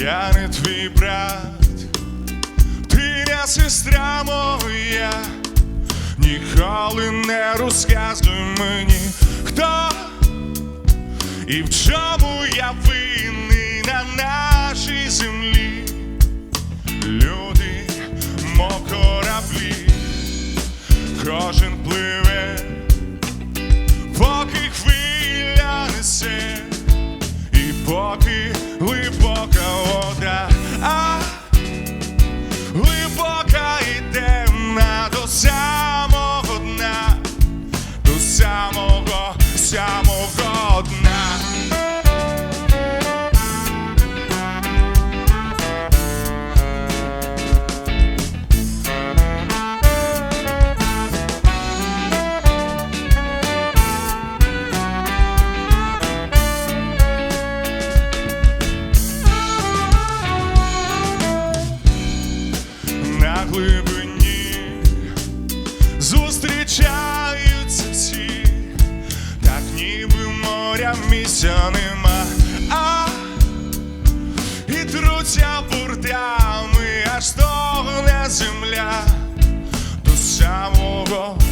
я не твій брат, ти не сестра моя, ніколи не розказуй мені, хто і в чому я винний на нашій землі.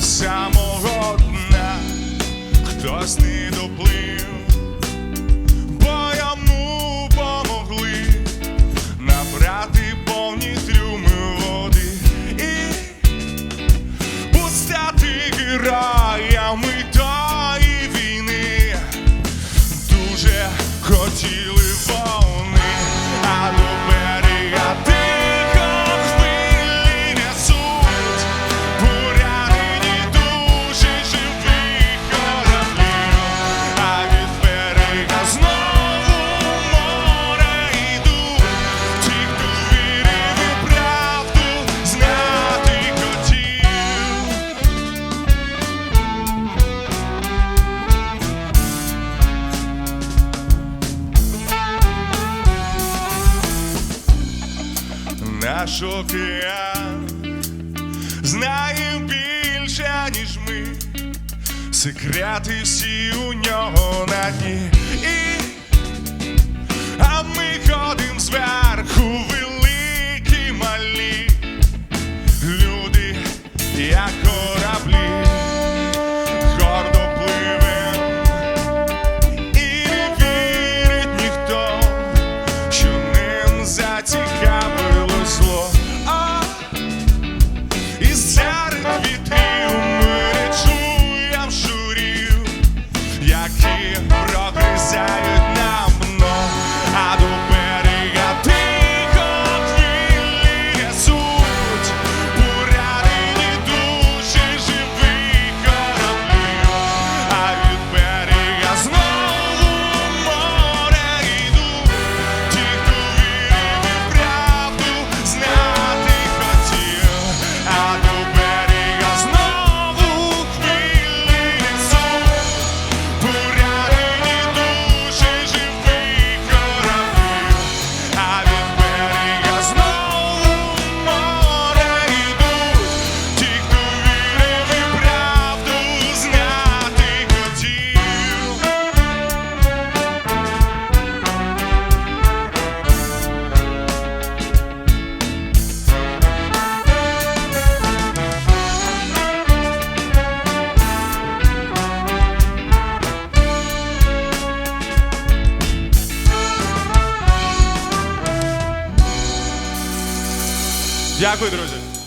самого дна, хтось не доплив. наш океан, знає більше, ніж ми, секрети всі у нього на дні, І, а ми ходим зверху. Дякую, друзі.